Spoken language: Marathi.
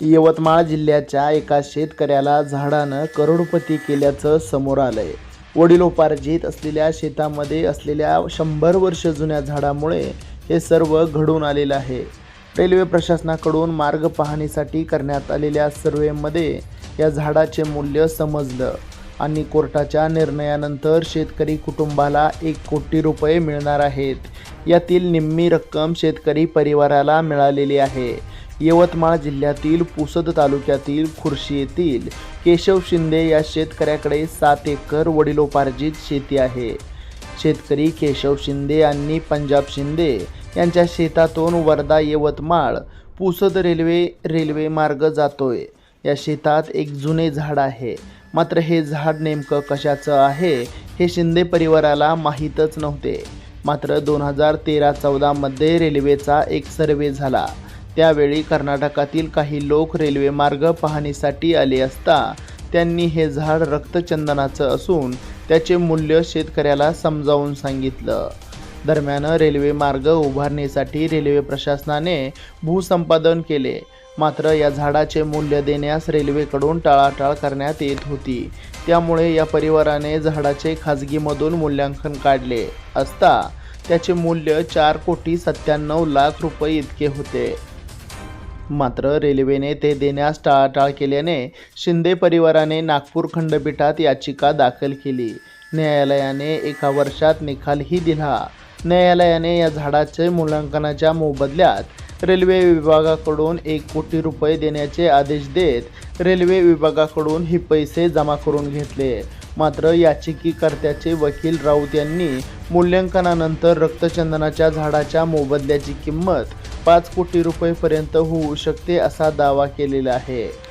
यवतमाळ जिल्ह्याच्या एका शेतकऱ्याला झाडानं करोडपती केल्याचं समोर आलंय. वडिलोपार्जित असलेल्या शेतामध्ये असलेल्या शंभर वर्ष जुन्या झाडामुळे हे सर्व घडून आलेलं आहे. रेल्वे प्रशासनाकडून मार्ग पाहणीसाठी करण्यात आलेल्या सर्वेमध्ये या झाडाचे मूल्य समजलं आणि कोर्टाच्या निर्णयानंतर शेतकरी कुटुंबाला एक कोटी रुपये मिळणार आहेत. यातील निम्मी रक्कम शेतकरी परिवाराला मिळालेली आहे. यवतमाळ जिल्ह्यातील पुसद तालुक्यातील खुर्शी येथील केशव शिंदे या शेतकऱ्याकडे सात एकर वडिलोपार्जित शेती आहे. शेतकरी केशव शिंदे यांनी पंजाब शिंदे यांच्या शेतातून वर्धा यवतमाळ पुसद रेल्वे रेल्वे मार्ग जातोय. या शेतात एक जुने झाड आहे. मात्र हे झाड नेमकं कशाचं आहे हे शिंदे परिवाराला माहीतच नव्हते. मात्र दोन हजार तेरा चौदामध्ये रेल्वेचा एक सर्वे झाला. त्यावेळी कर्नाटकातील काही लोक रेल्वेमार्ग पाहणीसाठी आले असता त्यांनी हे झाड रक्तचंदनाचं असून त्याचे मूल्य शेतकऱ्याला समजावून सांगितलं. दरम्यान रेल्वे मार्ग उभारणीसाठी रेल्वे प्रशासनाने भूसंपादन केले. मात्र या झाडाचे मूल्य देण्यास रेल्वेकडून टाळाटाळ करण्यात येत होती. त्यामुळे या परिवाराने झाडाचे खाजगीमधून मूल्यांकन काढले असता त्याचे मूल्य चार कोटी सत्त्याण्णव लाख रुपये इतके होते. मात्र रेल्वेने ते देण्यास टाळाटाळ केल्याने शिंदे परिवाराने नागपूर खंडपीठात याचिका दाखल केली. न्यायालयाने एका वर्षात निकालही दिला. न्यायालयाने या झाडाचे मूल्यांकनाच्या मोबदल्यात रेल्वे विभागाकडून एक कोटी रुपये देण्याचे आदेश देत रेल्वे विभागाकडून हे पैसे जमा करून घेतले. मात्र याचिकीकर्त्याचे वकील राऊत यांनी मूल्यांकनानंतर रक्तचंदनाच्या झाडाच्या मोबदल्याची किंमत पाच कोटी रुपयेपर्यंत होऊ शकते असा दावा केलेला आहे.